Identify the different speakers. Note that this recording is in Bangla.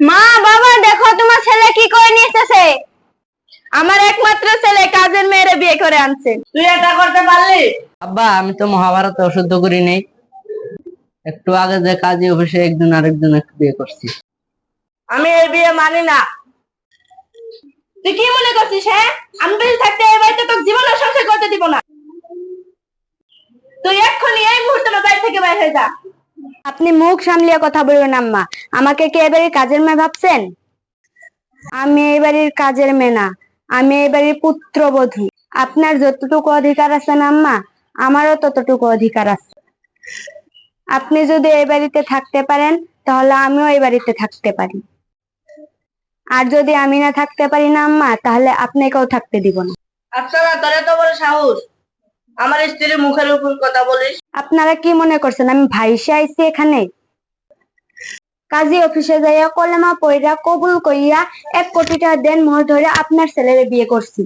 Speaker 1: মা বাবা দেখো তোমার ছেলে কি করে নিয়ে এসেছে। আমার একমাত্র ছেলে কাজের মেয়েরে বিয়ে করে আনছে।
Speaker 2: তুই এটা করতে পারলি?
Speaker 3: আব্বা আমি তো মহাভারত অশুদ্ধ করি নেই। একটু আগে যে কাজী অফিসে একজন আরেকজন একটু বিয়ে করছি।
Speaker 2: আমি এই বিয়ে মানি না।
Speaker 1: তুই কি মনে করছিস হ্যাঁ? আমি বেঁচে থাকতে এই বাড়িতে তোকে জীবন সংসার করতে দিব না। তুই এক্ষুনি এই মুহূর্তে বাড়ি থেকে বাইরে হয়ে যা। আপনি মুখ সামলিয়ে কথা বলবেন, আম্মা। আমাকে কি এবারে কাজের মেয়ে ভাবছেন? আমি এই বাড়ির কাজের মেয়ে না। আমি এই বাড়ির পুত্রবধূ। আপনার যতটুকু অধিকার আছে না, আম্মা, আমারও ততটুকু অধিকার আছে। আপনি যদি এই বাড়িতে থাকতে পারেন, তাহলে আমিও এই বাড়িতে থাকতে পারি। আর যদি আমি না থাকতে পারি না, আম্মা, তাহলে আপনাকেও থাকতে দিব না।
Speaker 2: আচ্ছা তোর এত বড় সাহস। আমার স্ত্রীর মুখের উপর কথা বলিস?
Speaker 1: আপনারা কি মনে করছেন, আমি ভাইসে আইছি এখানে? কাজী অফিসে যাইয়া কলেমা পইরা কবুল কইয়া এক কোটি টাকা দেন মোহর ধরে আপনার ছেলের বিয়ে করছি।